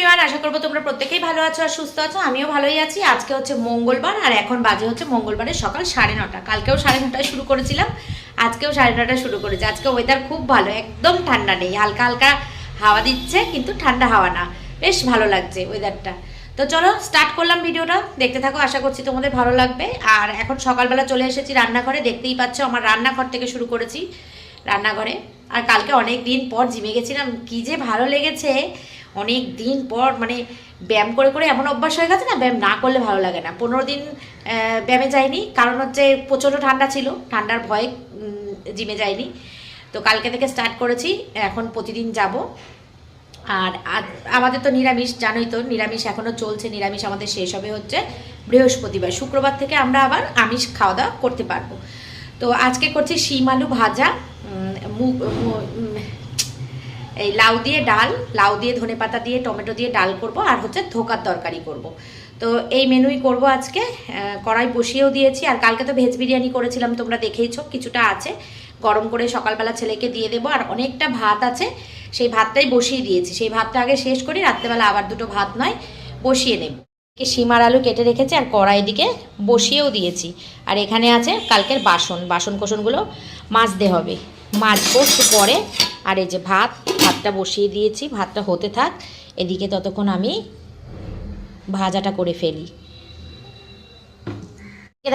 Everyone আশা করব তোমরা প্রত্যেকেই ভালো আছো আর সুস্থ আছো। আমিও ভালোই আছি। আজকে হচ্ছে মঙ্গলবার আর এখন বাজে হচ্ছে মঙ্গলবারের সকাল সাড়ে নটা। কালকেও সাড়ে নটায় শুরু করেছিলাম, আজকেও সাড়ে নটায় শুরু করেছি। আজকে ওয়েদার খুব ভালো, একদম ঠান্ডা নেই। হালকা হালকা হাওয়া দিচ্ছে, কিন্তু ঠান্ডা হাওয়া না। বেশ ভালো লাগছে ওয়েদারটা তো চলো স্টার্ট করলাম ভিডিওটা। দেখতে থাকো, আশা করছি তোমাদের ভালো লাগবে। আর এখন সকালবেলা চলে এসেছি রান্নাঘরে। দেখতেই পাচ্ছ আমার রান্নাঘর থেকে শুরু করেছি রান্নাঘরে। আর কালকে অনেক দিন পর জিমে গেছিলাম। কি যে ভালো লেগেছে। অনেক দিন পর মানে ব্যায়াম করে করে এমন অভ্যাস হয়ে গেছে না, ব্যায়াম না করলে ভালো লাগে না। পনেরো দিন ব্যায়ামে যাইনি, কারণ হচ্ছে প্রচণ্ড ঠান্ডা ছিল, ঠান্ডার ভয়ে জিমে যাইনি। তো কালকে থেকে স্টার্ট করেছি, এখন প্রতিদিন যাব। আর আমাদের তো নিরামিষ, জানোই তো, নিরামিষ এখনও চলছে, নিরামিষ আমাদের শেষ হবে হচ্ছে বৃহস্পতিবার। শুক্রবার থেকে আমরা আবার আমিষ খাওয়া দাওয়া করতে পারব। তো আজকে করছি শিম আলু ভাজা মুগ এই লাউ দিয়ে ডাল, লাউ দিয়ে ধনে পাতা দিয়ে, টমেটো দিয়ে ডাল করব আর হচ্ছে ধোকার তরকারি করব। তো এই মেনুই করব আজকে। কড়াই বসিয়েও দিয়েছি। আর কালকে তো ভেজ বিরিয়ানি করেছিলাম, তোমরা দেখেইছো, কিছুটা আছে। গরম করে সকালবেলা ছেলেকে দিয়ে দেবো। আর অনেকটা ভাত আছে, সেই ভাতটাই বসিয়ে দিয়েছি। সেই ভাতটা আগে শেষ করি, রাত্রেবেলা আবার দুটো ভাত নয়, বসিয়ে নেব। সিমার আলু কেটে রেখেছি আর কড়াই দিকে বসিয়েও দিয়েছি। আর এখানে আছে কালকের বাসন। বাসন কোসনগুলো মাজতে হবে। মাজবো একটু পরে। আর এই যে ভাত ভাতটা বসিয়ে দিয়েছি, ভাতটা হতে থাক। এদিকে ততক্ষণ আমি ভাজাটা করে ফেলি।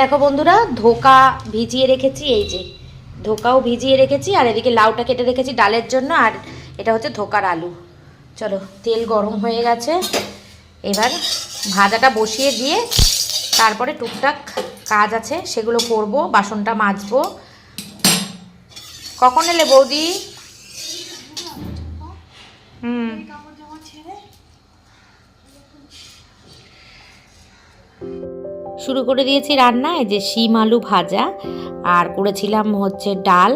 দেখো বন্ধুরা, ধোকা ভিজিয়ে রেখেছি, এই যে ধোকাও ভিজিয়ে রেখেছি, আর এদিকে লাউটা কেটে রেখেছি ডালের জন্য, আর এটা হচ্ছে ধোকার আলু। চলো, তেল গরম হয়ে গেছে। এবার ভাজাটা বসিয়ে দিয়ে তারপরে টুকটাক কাজ আছে, সেগুলো করব, বাসনটা মাজবো। কখন এলে বৌদি? হুম। শুরু করে দিয়েছি রান্না এই যে শিম আলু ভাজা আর করেছিলাম হচ্ছে ডাল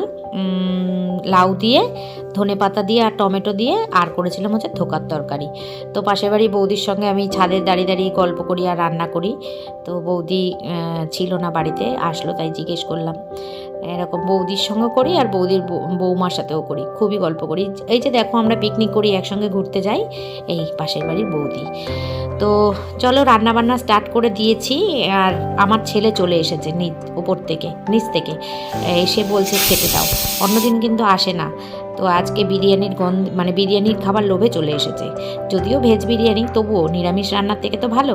লাউ দিয়ে ধনে পাতা দিয়ে আর টমেটো দিয়ে আর করেছিলাম হচ্ছে ধোকার তরকারি। তো পাশের বাড়ি বৌদির সঙ্গে আমি ছাদের দাঁড়িয়ে দাঁড়িয়ে গল্প করি আর রান্না করি। তো বৌদি ছিল না বাড়িতে আসলো তাই জিজ্ঞেস করলাম। এরকম বৌদির সঙ্গে করি আর বৌদির বৌমার সাথেও করি। খুবই গল্প করি। এই যে দেখো আমরা পিকনিক করি, একসঙ্গে ঘুরতে যাই, এই পাশের বাড়ির বৌদি। তো চলো রান্না বান্না স্টার্ট করে দিয়েছি, আর আমার ছেলে চলে এসেছে নিচ, উপর থেকে, নিচ থেকে। এসে বলছে খেতে দাও। অন্যদিন কিন্তু আসে না। তো আজকে বিরিয়ানির গন্ধ মানে বিরিয়ানির খাবার লোভে চলে এসেছে। যদিও ভেজ বিরিয়ানি, তবুও নিরামিষ রান্নার থেকে তো ভালো।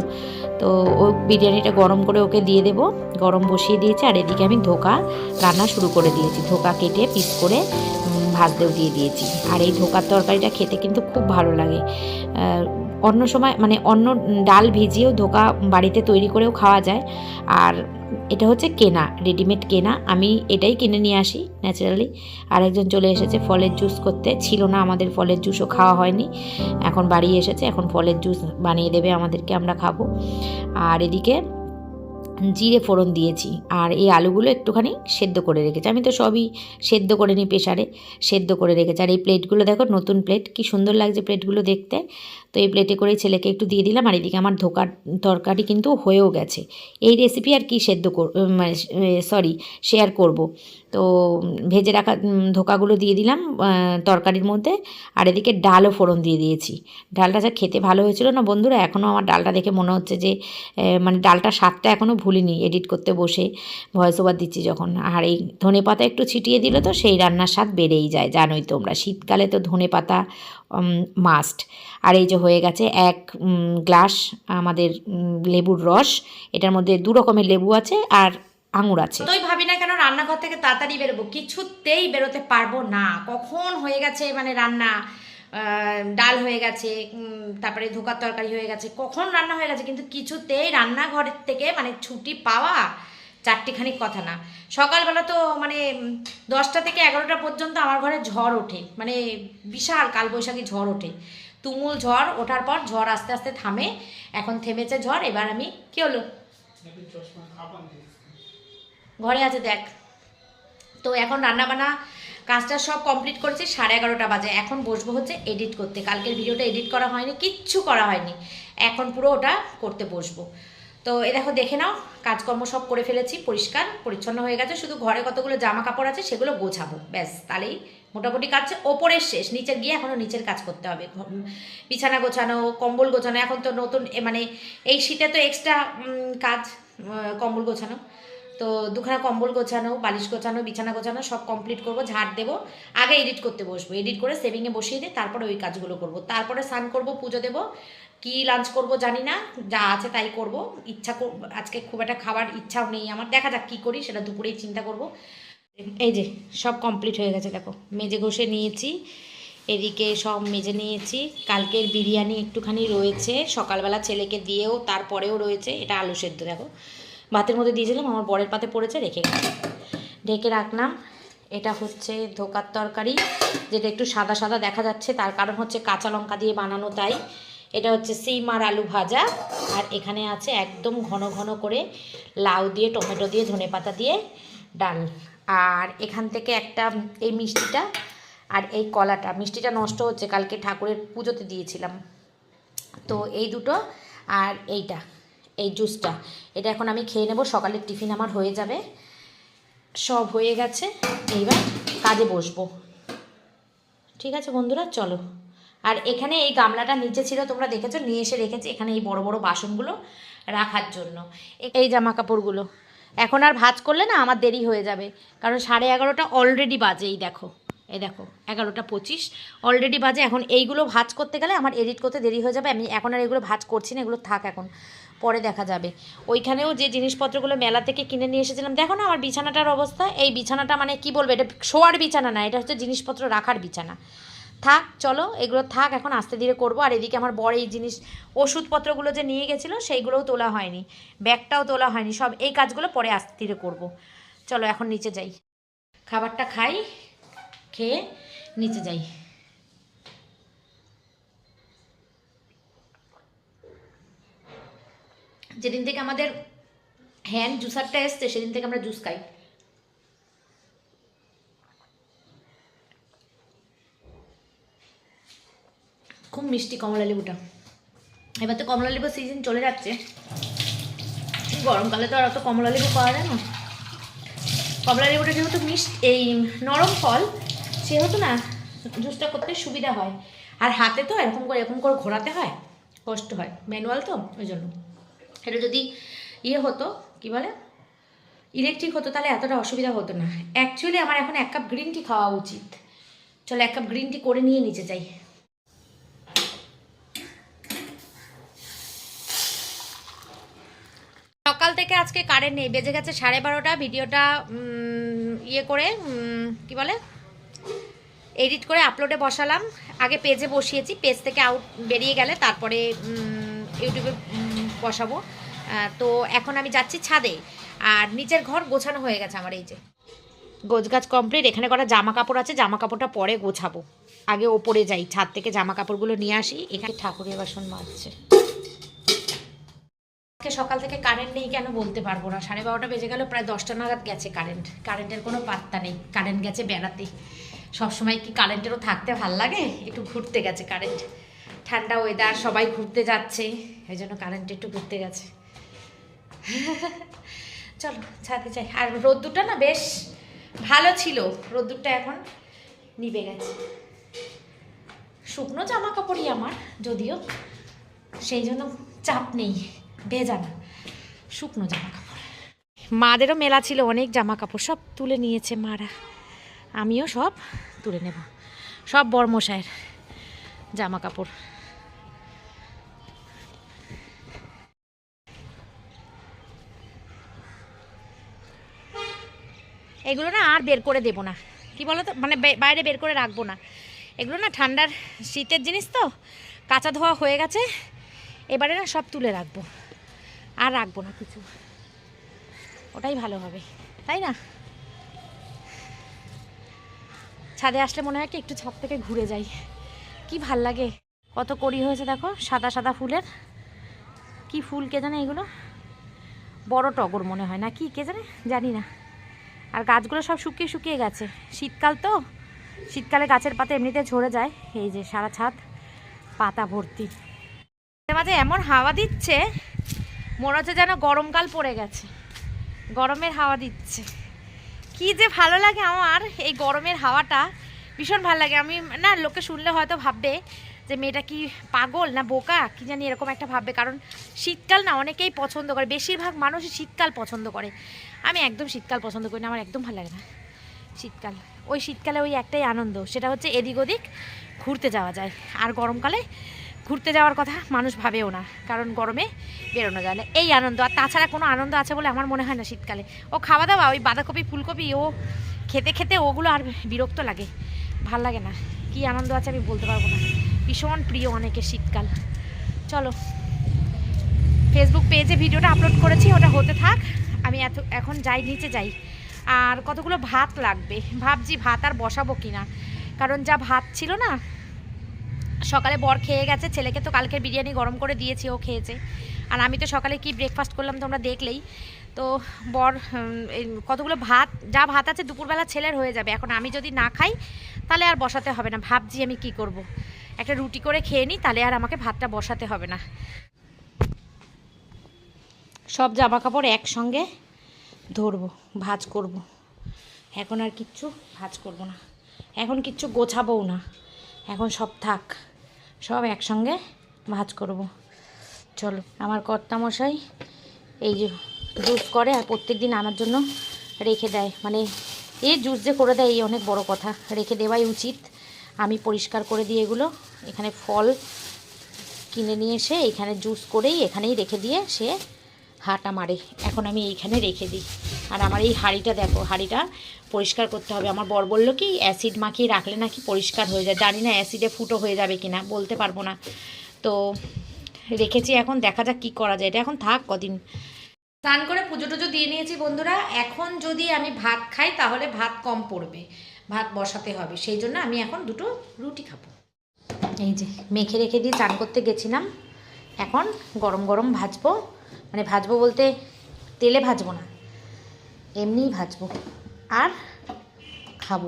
তো ও বিরিয়ানিটা গরম করে ওকে দিয়ে দেব। গরম বসিয়ে দিয়েছে, আর এদিকে আমি ধোকা রান্না শুরু করে দিয়েছি। ধোকা কেটে পিস করে ভাজতেও দিয়ে দিয়েছি। আর এই ধোকার তরকারিটা খেতে কিন্তু খুব ভালো লাগে। অন্য সময় মানে অন্য ডাল ভিজিয়েও ধোকা বাড়িতে তৈরি করেও খাওয়া যায়। আর এটা হচ্ছে কেনা রেডিমেড কেনা। আমি এটাই কিনে নিয়ে আসি ন্যাচারালি আরেকজন চলে এসেছে ফলের জুস করতে। ছিল না আমাদের ফলের জুসও খাওয়া হয়নি। এখন বাড়ি এসেছে, এখন ফলের জুস বানিয়ে দেবে আমাদেরকে, আমরা খাব। আর এদিকে জিরে ফোড়ন দিয়েছি আর এই আলুগুলো একটুখানি সেদ্ধ করে রেখেছি। আমি তো সবই সেদ্ধ করে নিই প্রেশারে সেদ্ধ করে রেখেছি। আর এই প্লেটগুলো দেখো, নতুন প্লেট, কি সুন্দর লাগছে প্লেটগুলো দেখতে। তো এই প্লেটে করে ছেলেকে একটু দিয়ে দিলাম আর এদিকে আমার ধোকার, তরকারি কিন্তু হয়েও গেছে। এই রেসিপি আর কি সেদ্ধ মানে সরি শেয়ার করব। তো ভেজে রাখা ধোকাগুলো দিয়ে দিলাম তরকারির মধ্যে। আর এদিকে ডালও ফোড়ন দিয়ে দিয়েছি। ডালটা যা খেতে ভালো হয়েছিল না বন্ধুরা, এখনও আমার ডালটা দেখে মনে হচ্ছে যে মানে ডালটা স্বাদটা এখনও ভুলিনি এডিট করতে বসে, ভয়েস ওভার দিচ্ছি যখন। আর এই ধনে পাতা একটু ছিটিয়ে দিলে তো সেই রান্নার স্বাদ বেড়েই যায়, জানোই তোমরা। শীতকালে তো ধনে পাতা মাস্ট আর এই যে হয়ে গেছে এক গ্লাস আমাদের লেবুর রস। এটার মধ্যে দু রকমের লেবু আছে আর আঙুর আছে। তোই ভাবি না কেন রান্নাঘর থেকে তাড়াতাড়ি বেরোবো? কিছুতেই বেরোতে পারব না। কখন হয়ে গেছে মানে রান্না? ডাল হয়ে গেছে তারপরে ধোকার তরকারি হয়ে গেছে। কখন রান্না হয়ে গেছে? কিন্তু কিছুতেই রান্নাঘরের থেকে মানে ছুটি পাওয়া চারটিখানি কথা না। সকালবেলা তো মানে দশটা থেকে এগারোটা পর্যন্ত আমার ঘরে ঝড় ওঠে। মানে বিশাল কালবৈশাখী ঝড় ওঠে। তুমুল ঝড় ওঠার পর ঝড় আস্তে আস্তে থামে। এখন থেমেছে ঝড় এবার আমি কি হলো? ঘরে আছে, দেখ। তো এখন রান্নাবান্না কাজটা সব কমপ্লিট করেছি, সাড়ে এগারোটা বাজে। এখন বসবো হচ্ছে এডিট করতে। কালকের ভিডিওটা এডিট করা হয়নি, কিচ্ছু করা হয়নি। এখন পুরো ওটা করতে বসবো। তো এ দেখো, দেখে নাও, কাজকর্ম সব করে ফেলেছি, পরিষ্কার, পরিচ্ছন্ন হয়ে গেছে। শুধু ঘরে কতগুলো জামা কাপড় আছে, সেগুলো গোছাবো। ব্যাস, তাহলেই মোটামুটি কাজ ওপরের শেষ। নিচের গিয়ে এখনও নিচের কাজ করতে হবে। বিছানা গোছানো, কম্বল গোছানো, এখন তো নতুন মানে এই শীতে তো এক্সট্রা কাজ কম্বল গোছানো। তো দুখানা কম্বল গোছানো বালিশ গোছানো, বিছানা গোছানো, সব কমপ্লিট করব, ঝাড় দেবো, আগে এডিট করতে বসবো। এডিট করে সেভিংয়ে বসিয়ে দিয়ে তারপরে ওই কাজগুলো করব। তারপরে স্নান করব, পুজো দেবো, কি লাঞ্চ করব জানি না, যা আছে তাই করব। ইচ্ছা আজকে খুব একটা খাবার ইচ্ছাও নেই আমার। দেখা যাক কী করি, সেটা দুপুরেই চিন্তা করব। এই যে, সব কমপ্লিট হয়ে গেছে, দেখো। মেজে ঘষে নিয়েছি, এদিকে সব মেজে নিয়েছি। কালকের বিরিয়ানি একটুখানি রয়েছে, সকালবেলা ছেলেকে দিয়েও তারপরেও রয়েছে, এটা আলু সেদ্ধ, দেখো। ভাতের মধ্যে দিয়েছিলাম, আমার বরের পাতে পড়েছে, রেখে ঢেকে রাখলাম। এটা হচ্ছে ধোকার তরকারি, যেটা একটু সাদা সাদা দেখা যাচ্ছে, তার কারণ হচ্ছে কাঁচা লঙ্কা দিয়ে বানানো তাই। এটা হচ্ছে সিম আর আলু ভাজা, আর এখানে আছে একদম ঘন ঘন করে লাউ দিয়ে, টমেটো দিয়ে ধনেপাতা দিয়ে ডাল। আর এখান থেকে একটা এই মিষ্টিটা আর এই কলাটা, মিষ্টিটা নষ্ট হচ্ছে, কালকে ঠাকুরের পুজোতে দিয়েছিলাম। তো এই দুটো আর এইটা। এই জুসটা। এটা এখন আমি খেয়ে নেব, সকালের টিফিন আমার হয়ে যাবে। সব হয়ে গেছে, এইবার কাজে বসবো। ঠিক আছে বন্ধুরা, চলো। আর এখানে এই গামলাটা নিচে ছিল, তোমরা দেখেছ, নিয়ে এসে রেখেছি এখানে এই বড় বড় বাসনগুলো রাখার জন্য। এই জামা কাপড়গুলো এখন আর ভাজ করলে না আমার দেরি হয়ে যাবে, কারণ সাড়ে এগারোটা অলরেডি বাজে, এই দেখো। এই দেখো, এগারোটা পঁচিশ। অলরেডি বাজে, এখন এইগুলো ভাজ করতে গেলে আমার এডিট করতে দেরি হয়ে যাবে, আমি এখন আর এগুলো ভাজ করছি না, এগুলো থাক এখন। পরে দেখা যাবে। ওইখানেও যে জিনিসপত্রগুলো মেলা থেকে কিনে নিয়ে এসেছিলাম, দেখো না আমার বিছানাটার অবস্থা? এই বিছানাটা মানে কি বলব, এটা শোয়ার বিছানা না, এটা হচ্ছে জিনিসপত্র রাখার বিছানা। থাক, চলো, এগুলো থাক, এখন আস্তে ধীরে করব। আর এদিকে আমার বড় এই জিনিস, ওষুধপত্রগুলো যে নিয়ে গেছিল, সেইগুলোও তোলা হয়নি। ব্যাগটাও তোলা হয়নি, সব এই কাজগুলো পরে আস্তে ধীরে করব। চলো, এখন নিচে যাই। খাবারটা খাই, খেয়ে নিচে যাই। যেদিন থেকে আমাদের হ্যান্ড জুসারটা এসছে, সেদিন থেকে আমরা জুস খাই। খুব মিষ্টি কমলা লেবুটা। এবার তো কমলা লেবুর সিজন চলে যাচ্ছে। গরমকালে তো আর অত কমলা লেবু পাওয়া যায় না। কমলা লেবুটা যেহেতু মিষ্টি, এই নরম ফল, সেহেতু না জুসটা করতে সুবিধা হয়। আর হাতে তো এরকম করে এরকম করে ঘোরাতে হয়, কষ্ট হয়। ম্যানুয়াল তো, ওই জন্য। এটা যদি ইয়ে হতো, কি বলে? ইলেকট্রিক হতো, তাহলে এতটা অসুবিধা হতো না। অ্যাকচুয়ালি আমার এখন এক কাপ গ্রিন টি খাওয়া উচিত। চলো এক কাপ গ্রিন টি করে নিয়ে নিচে যাই। সকাল থেকে আজকে কারেন্ট নেই, বেজে গেছে সাড়ে বারোটা, ভিডিওটা ইয়ে করে কি বলে? এডিট করে আপলোডে বসালাম। আগে পেজে বসিয়েছি পেজ থেকে আউট বেরিয়ে গেলে তারপরে ইউটিউবে বসাবো। তো এখন আমি যাচ্ছি ছাদে। আর নিচের ঘর গোছানো হয়ে গেছে আমার এই যে। গোছ গাছ কমপ্লিট এখানে করা জামা কাপড় আছে জামা কাপড়টা পরে গোছাবো। আগে ওপরে যাই, ছাদ থেকে জামা কাপড়গুলো নিয়ে আসি। এখানে ঠাকুরের বাসন আজকে সকাল থেকে কারেন্ট নেই কেন বলতে পারব না। সাড়ে বারোটা বেজে গেল, প্রায় দশটা নাগাদ গেছে কারেন্ট কারেন্টের কোনো পাত্তা নেই। কারেন্ট গেছে বেড়াতে। সবসময় কি কারেন্টেরও থাকতে ভালো লাগে? একটু ঘুরতে গেছে কারেন্ট ঠান্ডা ওয়েদার সবাই ঘুরতে যাচ্ছে, এই জন্য কারেন্ট একটু ঘুরতে গেছে। চলো, ছাদে যাই। আর রোদ্দুরটা না বেশ ভালো ছিল, রোদ্দুরটা এখন নিভে গেছে। শুকনো জামা কাপড়ই আমার, যদিও সেই জন্য চাপ নেই, ভেজা না, শুকনো জামা কাপড় মাদেরও মেলা ছিল, অনেক জামা কাপড় সব তুলে নিয়েছে মারা। আমিও সব তুলে নেব, সব বর্মশায়ের জামা কাপড় এগুলো না আর বের করে দেবো না। কি বলো তো মানে বাইরে বের করে রাখব না। এগুলো না ঠান্ডার শীতের জিনিস তো, কাঁচা ধোয়া হয়ে গেছে, এবারে না সব তুলে রাখব। আর রাখব না কিছু। ওটাই ভালো হবে, তাই না? ছাদে আসলে মনে হয় কি একটু ছাদ থেকে ঘুরে যাই। কি ভালো লাগে। কত কড়ি হয়েছে দেখো, সাদা সাদা ফুলের। কি ফুল কে জানে এগুলো? বড় টগর মনে হয় না, কি কে জানে? জানি না। আর গাছগুলো সব শুকিয়ে শুকিয়ে গেছে। শীতকাল তো, শীতকালে গাছের পাতা এমনিতে ঝরে যায়, এই যে সারা ছাদ পাতা ভর্তি। মাঝে এমন হাওয়া দিচ্ছে, মনে হচ্ছে যেন গরমকাল পড়ে গেছে। গরমের হাওয়া দিচ্ছে। কি যে ভালো লাগে আমার এই গরমের হাওয়াটা, ভীষণ ভালো লাগে। আমি না, লোকে শুনলে হয়তো ভাববে যে মেয়েটা কি পাগল না বোকা, কি জানি এরকম একটা ভাববে। কারণ শীতকাল না অনেকেই পছন্দ করে, বেশিরভাগ মানুষই শীতকাল পছন্দ করে। আমি একদম শীতকাল পছন্দ করি না, আমার একদম ভালো লাগে না। শীতকাল। ওই শীতকালে ওই একটাই আনন্দ, সেটা হচ্ছে এদিক ওদিক ঘুরতে যাওয়া যায়। আর গরমকালে ঘুরতে যাওয়ার কথা মানুষ ভাবেও না, কারণ গরমে বেরোনো যায় না। এই আনন্দ, আর তাছাড়া কোনো আনন্দ আছে বলে আমার মনে হয় না শীতকালে। ও খাওয়া দাওয়া ওই বাঁধাকপি, ফুলকপি, ও খেতে খেতে ওগুলো আর বিরক্ত লাগে, ভালো লাগে না। কি আনন্দ আছে আমি বলতে পারব না। ভীষণ প্রিয় অনেকের শীতকাল। চলো ফেসবুক পেজে ভিডিওটা আপলোড করেছি, ওটা হতে থাক। আমি এত, এখন যাই, নিচে যাই। আর কতগুলো ভাত লাগবে? ভাবছি ভাত আর বসাবো কিনা। কারণ যা ভাত ছিল না, সকালে বর খেয়ে গেছে, ছেলেকে তো কালকের বিরিয়ানি গরম করে দিয়েছি, ও খেয়েছে। আর আমি তো সকালে কি ব্রেকফাস্ট করলাম তোমরা দেখলেই। তো বর কতগুলো ভাত, যা ভাত আছে দুপুরবেলা ছেলের হয়ে যাবে। এখন আমি যদি না খাই, তাহলে আর বসাতে হবে না। ভাবছি আমি কি করব। একটা রুটি করে খেয়ে নিই তাহলে আর আমাকে ভাতটা বসাতে হবে না। সব জামা কাপড় একসঙ্গে ধরবো, ভাজ করব। এখন আর কিচ্ছু ভাজ করব না। এখন কিচ্ছু গোছাবও না। এখন সব থাক, সব একসঙ্গে ভাজ করব। চলো, আমার কর্তামশাই এই যে জুস করে আর প্রত্যেক দিন আনার জন্য রেখে দেয়। মানে এই জুস যে করে দেয়, এই অনেক বড় কথা। রেখে দেওয়াই উচিত। আমি পরিষ্কার করে দিই এগুলো এখানে ফল কিনে নিয়ে এসে এখানে জুস করেই এখানেই রেখে দিয়ে সে হাঁটা মারে। এখন আমি এইখানে রেখে দিই। আর আমার এই হাঁড়িটা দেখো, হাঁড়িটা পরিষ্কার করতে হবে। আমার বর বলল কি, অ্যাসিড মাখিয়ে রাখলে নাকি পরিষ্কার হয়ে যায়। জানি না অ্যাসিডে ফুটো হয়ে যাবে কি না বলতে পারব না। তো রেখেছি, এখন দেখা যাক কী করা যায়। এটা এখন থাক কদিন। স্নান করে পুজো টুজো দিয়ে নিয়েছি বন্ধুরা। এখন যদি আমি ভাত খাই, তাহলে ভাত কম পড়বে। ভাত বসাতে হবে। সেই জন্য আমি এখন দুটো রুটি খাব। এই যে, মেখে রেখে দিয়ে চান করতে গেছিলাম। এখন গরম গরম ভাজবো। মানে ভাজবো বলতে তেলে ভাজবো না এমনিই ভাজবো। আর খাব।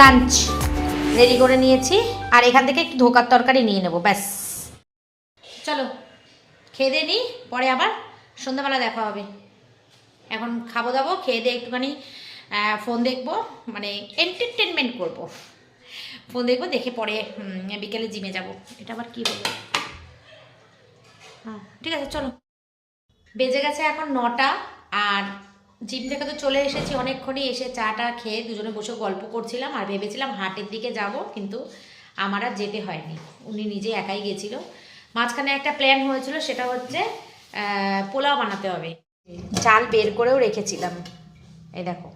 লাঞ্চ রেডি করে নিয়েছি। আর এখান থেকে একটু ধোকার তরকারি নিয়ে নেব, ব্যাস। চলো, খেয়ে দিয়ে নিই পরে আবার সন্ধ্যাবেলা দেখা হবে। এখন খাব দাবো, খেয়ে দিয়ে একটুখানি ফোন দেখব মানে এন্টারটেনমেন্ট করব। ফোন দেখব, দেখে পরে বিকেলে জিমে যাব। এটা আবার কী হলো হ্যাঁ ঠিক আছে, চলো। বেজে গেছে এখন নটা, আর জিম থেকে তো চলে এসেছি অনেকক্ষণই এসে চাটা খেয়ে দুজনে বসে গল্প করছিলাম আর ভেবেছিলাম হাটের দিকে যাব কিন্তু আমার আর যেতে হয়নি। উনি নিজে একাই গেছিল। মাঝখানে একটা প্ল্যান হয়েছিল সেটা হচ্ছে পোলাও বানাতে হবে। চাল বের করেও রেখেছিলাম। এই দেখো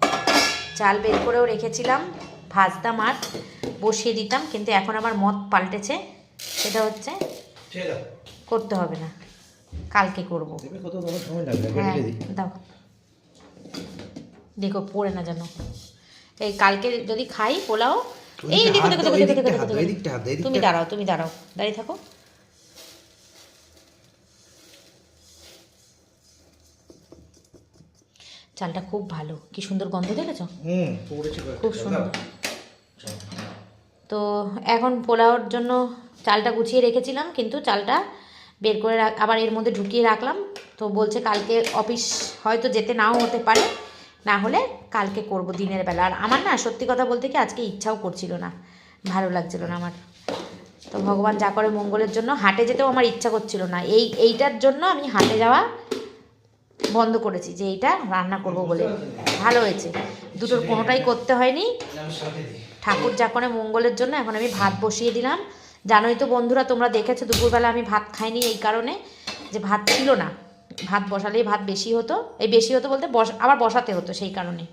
চাল বের করেও রেখেছিলাম ভাজতাম আর বসিয়ে দিতাম কিন্তু এখন আমার মত পাল্টেছে। সেটা হচ্ছে করতে হবে না কালকে করব। হ্যাঁ দাও। দেখো পড়ে না যেন। এই কালকে যদি খাই পোলাও এই দেখো দেখো দেখো দেখো দেখো দেখো। তুমি দাঁড়াও তুমি দাঁড়াও দাঁড়িয়ে থাকো। চালটা খুব ভালো। কি সুন্দর গন্ধ দেখেছ। খুব সুন্দর। তো এখন পোলাওর জন্য চালটা গুছিয়ে রেখেছিলাম কিন্তু চালটা বের করে আবার এর মধ্যে ঢুকিয়ে রাখলাম। তো বলছে কালকে অফিস হয়তো যেতে নাও হতে পারে, না হলে কালকে করব দিনের বেলা। আর আমার না সত্যি কথা বলতে কি আজকে ইচ্ছাও করছিল না, ভালো লাগছিল না আমার। তো ভগবান যা করে মঙ্গলের জন্য, হাটে যেতেও আমার ইচ্ছা করছিল না। এই, এইটার জন্য আমি হাটে যাওয়া বন্ধ করেছি যে এইটা রান্না করব বলে। ভালো হয়েছে। দুটোর কোনোটাই করতে হয়নি। ঠাকুর যা করে মঙ্গলের জন্য, এখন আমি ভাত বসিয়ে দিলাম। জানোই তো বন্ধুরা, তোমরা দেখেছ, দুপুরবেলা আমি ভাত খাইনি এই কারণে যে ভাত ছিল না। ভাত বসালেই ভাত বেশি হতো। এই বেশি হতো বলতে বস আবার বসাতে হতো সেই কারণে।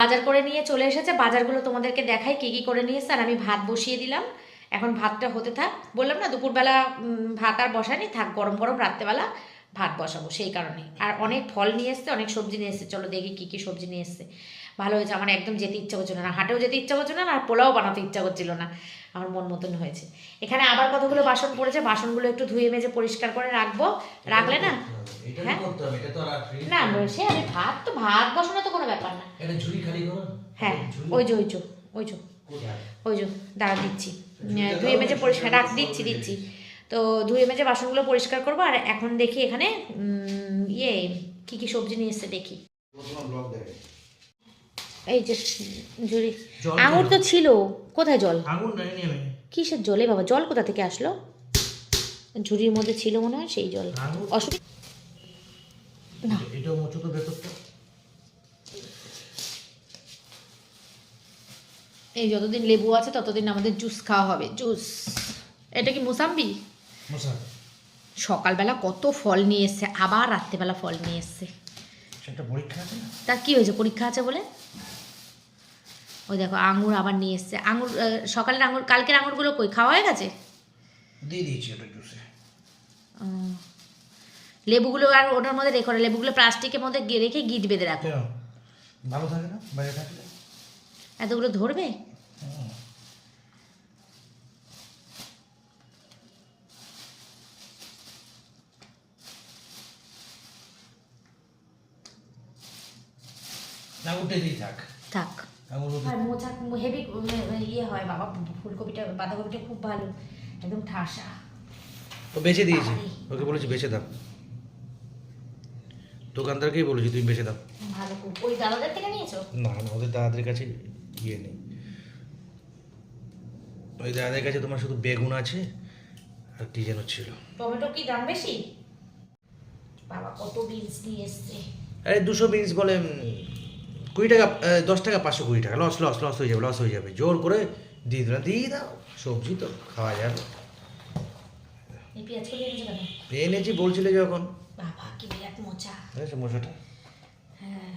বাজার করে নিয়ে চলে এসেছে। বাজারগুলো তোমাদেরকে দেখাই কী কী করে নিয়ে এসেছে আর আমি ভাত বসিয়ে দিলাম। এখন ভাতটা হতে থাক। বললাম না, দুপুরবেলা ভাত আর বসানি থাক, গরম গরম রাত্রেবেলা ভাত বসাবো সেই কারণে। আর অনেক ফল নিয়ে এসছে, অনেক সবজি নিয়ে এসছে। চলো দেখি কী কী সবজি নিয়ে এসছে। ভালো হয়েছে। আমার একদম যেতে ইচ্ছা করছিল না। হাটেও যেতে ইচ্ছা করছিল না, আর পোলাও বানাতে ইচ্ছা করছিল না। আমার মন মতন হয়েছে। এখানে আবার কতগুলো বাসন পড়েছে? বাসনগুলো একটু ধুয়ে মেজে পরিষ্কার করে রাখব। রাখলে না হ্যাঁ? না সে আমি ভাত তো ভাত বসানো তো কোনো ব্যাপার না। হ্যাঁ ওই যে ওই যে ওই যে। ওই যে দাঁড়া দিচ্ছি। ধুয়ে মেজে পরিষ্কার রাখ দিচ্ছি দিচ্ছি। তো ধুয়ে মেজে বাসনগুলো পরিষ্কার করব আর এখন দেখি এখানে ইয়ে কি কি সবজি নিয়ে এসছে দেখি। এই যে ঝুড়ি। আঙুর তো ছিল। কোথায় জল? কিসের জলে? বাবা জল কোথা থেকে আসলো? ঝুড়ির মধ্যে ছিল মনে হয় সেই জল। অসুবিধা না। এটা মোচো তো ভেতরটা। এই যতদিন লেবু আছে ততদিন আমাদের জুস খাওয়া হবে। জুস। এটা কি মুসাম্বি? সকালবেলা কত ফল নিয়ে এসছে আবার রাত্রেবেলা ফল নিয়ে এসছে। তার কি হয়েছে পরীক্ষা আছে বলে? ওই দেখো আঙুর আবার নিয়ে এসছে। আঙুর সকালের আঙুর কালকের আঙুরগুলো কই? খাওয়া হয়ে গেছে? দিয়ে দিয়েছি ওটা জুসে। লেবুগুলো আর ওটার মধ্যে রেখো না লেবুগুলো প্লাস্টিকের মধ্যে রেখে গিট বেঁধে রাখো। ভালো থাকে না? বাইরে থাকলে এতগুলো ধরবে। না উঠে দিই থাক। থাক। আর মোচা হেভি ইয়ে হয় বাবা ফুলকপিটা বাঁধাকপিটা খুব ভালো একদম ঠাসা। ও বেচে দিয়েছি। ওকে বলেছি বেচে দাও। দোকানদারকেই বলেছি তুমি বেচে দাও ভালো খুব। ওই দাদাদের থেকে নিয়েছো? না না ওদের দাদাদের কাছে ইয়ে নেই। ওই দাদাদের কাছে তোমার শুধু বেগুন আছে আর কি যেন ছিল। টমেটো কি দাম বেশি? বাবা কত বিনস নিয়ে এসছে। আরে দুশো বিনস বলে কুড়ি টাকা দশ টাকা পাঁচশো কুড়ি টাকা। লস লস লস হয়ে যাবে লস হয়ে যাবে। জোর করে দিয়ে দিলাম। দিয়ে দাও সবজি তো খাওয়া যাবে। এনেছি বলছিলে যখন। বাবা কি বিরাট মোচা বুঝেছ মশাটা হ্যাঁ।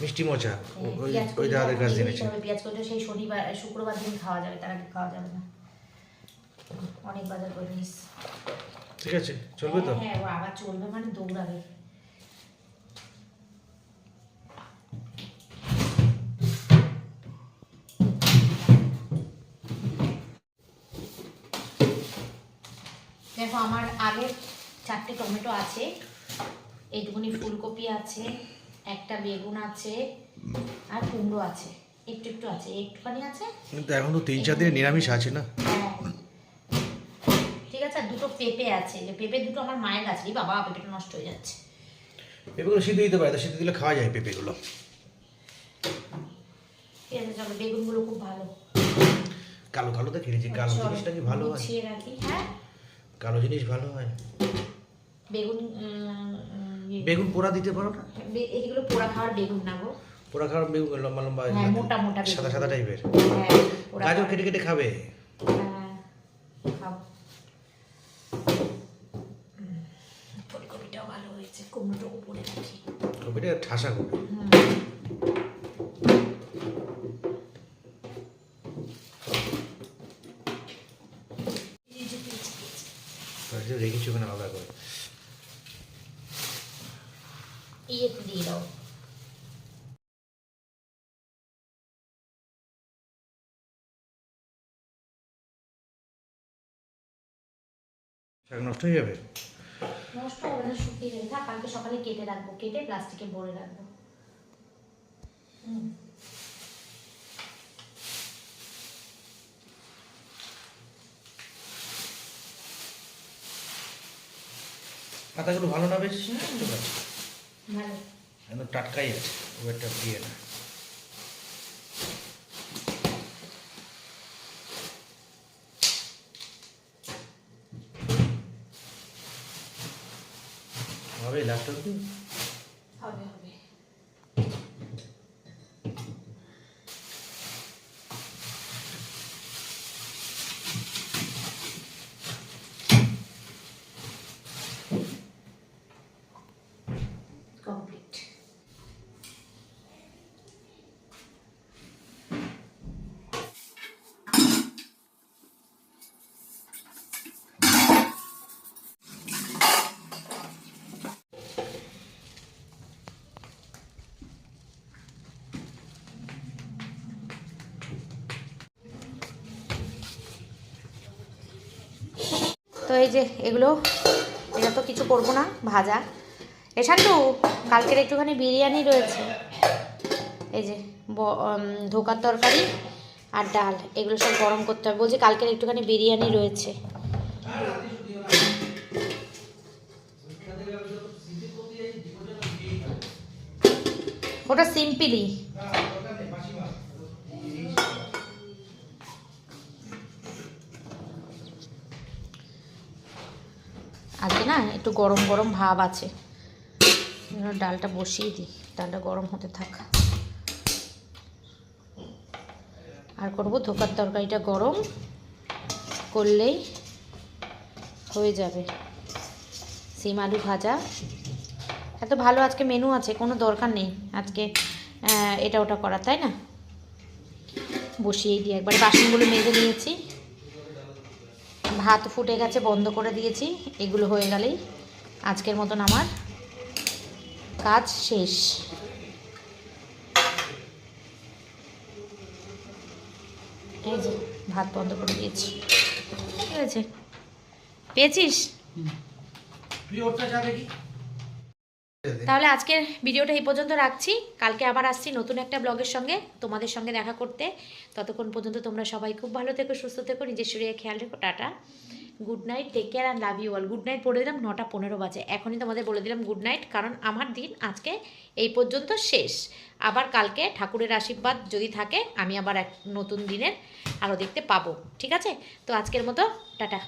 মিষ্টি মোচা ওই পেঁয়াজ ওই কলি দাদাদের কাছে এনেছি। পেঁয়াজ কলিটা সেই শনিবার শুক্রবার দিন খাওয়া যাবে তার আগে খাওয়া যাবে না। অনেক বাজার করে নিস। ঠিক আছে চলবে তো? হ্যাঁ ও আবার চলবে মানে দৌড়াবে। দেখো আমার আগের চারটে টমেটো আছে। এইটুকুনি ফুলকপি আছে একটা বেগুন আছে আর কুমড়ো আছে। একটু একটু আছে একটুখানি আছে। কিন্তু এখন তো তিন চার দিনে নিরামিষ আছে না? হ্যাঁ। ঠিক আছে আর দুটো পেঁপে আছে। পেঁপে দুটো আমার মায়ের রে বাবা পেঁপেটা নষ্ট হয়ে যাচ্ছে। পেঁপেগুলো সিদ্ধ দিতে পারে তো সিদ্ধ দিলে খাওয়া যায় পেঁপেগুলো। ঠিক আছে চলো বেগুনগুলো খুব ভালো। কালো কালো তো কিনেছি কালো জিনিসটা কি ভালো হয়? রাখি হ্যাঁ। কালো জিনিস ভালো হয়? বেগুন বেগুন পোড়া দিতে পারো? না এইগুলো এগুলো পোড়া খাওয়ার বেগুন না গো। পোড়া খাওয়ার বেগুন লম্বা লম্বা হ্যাঁ, মোটা মোটা। সাদা সাদা টাইপের। হ্যাঁ গাজর কেটে কেটে খাবে? হ্যাঁ, ফুলকপিটাও ভালো হয়েছে কুমড়োটা উপরে রাখি। কপিটা ঠাসা করবে এই যে পেয়েছি, পেয়েছি। তার জন্য রেখেছি ওখানে আলাদা করে এই একটু দিয়ে দাও শাক নষ্ট হয়ে যাবে। নষ্ট হবে না শুকিয়ে যাবে। থাক কালকে সকালে কেটে রাখব। কেটে প্লাস্টিকে ভরে রাখব। পাতাগুলো ভালো না বেশ ভালো। টাটকাই আছে। খুব একটা ইয়ে না। হবে লাস্ট তো এই যে এগুলো, এটা তো কিছু করব না, ভাজা। এ শান্টু, কালকের একটুখানি বিরিয়ানি রয়েছে। এই যে ধোকার তরকারি আর ডাল, এগুলো সব গরম করতে হবে। বলছি কালকের একটুখানি বিরিয়ানি রয়েছে। ওটা সিম্পলি। আজকে না একটু গরম গরম ভাব আছে। ডালটা বসিয়ে দিই। ডালটা গরম হতে থাক। আর করব ধোকার তরকারিটা গরম করলেই হয়ে যাবে। সিম আলু ভাজা। এত ভালো আজকে মেনু আছে, কোনো দরকার নেই। আজকে এটা ওটা করা, তাই না? বসিয়েই দিই একবার। বাসনগুলো মেজে নিয়েছি। ভাত ফুটে গেছে, বন্ধ করে দিয়েছি। এগুলো হয়ে গেলেই আজকের মতন আমার কাজ শেষ। এই যে, ভাত বন্ধ করে দিয়েছি। ঠিক আছে। পেয়েছিস? তাহলে আজকের ভিডিওটা এই পর্যন্ত রাখছি। কালকে আবার আসছি নতুন একটা ব্লগের সঙ্গে। তোমাদের সঙ্গে দেখা করতে। ততক্ষণ পর্যন্ত তোমরা সবাই খুব ভালো থেকো, সুস্থ থেকো, নিজের শরীরে খেয়াল রেখো। Tata. Good night take care and love you all good night বলে দিলাম নটা পনেরো বাজে। এখনই তোমাদের বলে দিলাম গুড নাইট কারণ আমার দিন আজকে এই পর্যন্ত শেষ। আবার কালকে ঠাকুরের আশীর্বাদ যদি থাকে, আমি আবার এক নতুন দিনের আরও দেখতে পাবো। ঠিক আছে? তো আজকের মতো, টাটা।